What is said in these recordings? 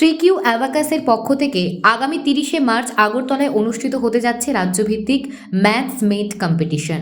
Three অ্যাবাকাসের পক্ষ থেকে আগামী তিরিশে মার্চ আগরতলায় অনুষ্ঠিত হতে যাচ্ছে রাজ্যভিত্তিক ম্যাথস মেড কম্পিটিশন।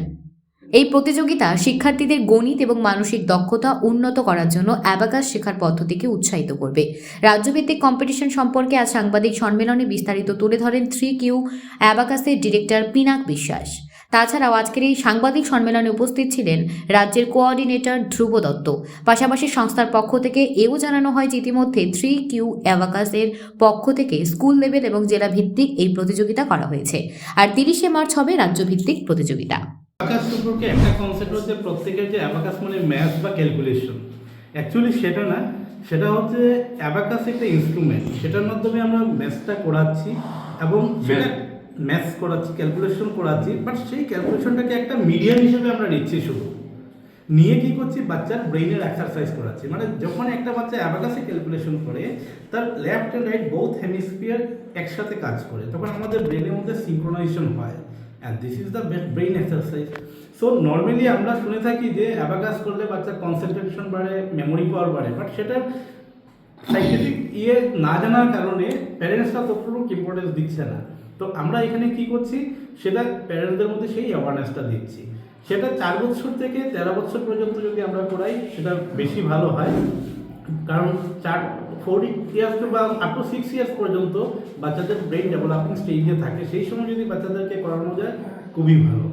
এই প্রতিযোগিতা শিক্ষার্থীদের গণিত এবং মানসিক দক্ষতা উন্নত করার জন্য অ্যাবাকাস শেখার পদ্ধতিকে উৎসাহিত করবে। রাজ্যভিত্তিক কম্পিটিশন সম্পর্কে আজ সাংবাদিক সম্মেলনে বিস্তারিত তুলে ধরেন থ্রি কিউ অ্যাবাকাসের ডিরেক্টর পিনাক বিশ্বাস। তাছাড়াও আজকের এই সাংবাদিক সম্মেলনে উপস্থিত ছিলেন রাজ্যের কোঅর্ডিনেটর ধ্রুব দত্ত। পাশাপাশি সংস্থার পক্ষ থেকে এও জানানো হয় যে ইতিমধ্যে থ্রি কিউ অ্যাভাকাসের পক্ষ থেকে স্কুল লেভেল এবং জেলা ভিত্তিক এই প্রতিযোগিতা করা হয়েছে। আর তিরিশে মার্চ হবে রাজ্যভিত্তিক প্রতিযোগিতা। অ্যাবাকাস সম্পর্কে একটা কনসেপ্ট হচ্ছে প্রত্যেকের যে অ্যাবাকাস মানে ম্যাথ বা ক্যালকুলেশন অ্যাকচুয়ালি সেটা না সেটা হচ্ছে অ্যাবাকাস একটা ইনস্ট্রুমেন্ট সেটার মাধ্যমে আমরা ম্যাথসটা করাচ্ছি এবং সেটা ম্যাথস করাচ্ছি ক্যালকুলেশন করাচ্ছি বাট সেই ক্যালকুলেশনটাকে একটা মিডিয়াম হিসেবে আমরা নিচ্ছি শুধু। নিয়ে কি করছি? বাচ্চার ব্রেইনের এক্সারসাইজ করাচ্ছি। মানে যখন একটা বাচ্চা অ্যাবাকাসে ক্যালকুলেশন করে, তার left and right both hemisphere একসাথে কাজ করে। তখন আমাদের ব্রেনের মধ্যে সিঙ্ক্রোনাইজেশন হয়। And this is the best brain exercise so normally আমরা শুনে থাকি যে অ্যাবাকাস করলে বাচ্চার কনসেন্ট্রেশন বাড়ে মেমোরি পাওয়ার বাড়ে বাট সেটা সাইন্টিফিক ইয়ে না জানার কারণে প্যারেন্টসরা ততটুকু ইম্পর্টেন্স দিচ্ছে না। তো আমরা এখানে কি করছি? সেটা প্যারেন্টসদের মধ্যে সেই অ্যাওয়ারনেসটা দিচ্ছি। সেটা চার বছর থেকে তেরো বছর পর্যন্ত যদি আমরা করাই, সেটা বেশি ভালো হয়। কারণ চার ফোর ইয়ার্স বা আপ টু সিক্স ইয়ার্স পর্যন্ত বাচ্চাদের ব্রেন ডেভেলপিং স্টেজে থাকে। সেই সময় যদি বাচ্চাদেরকে করানো যায়, খুবই ভালো।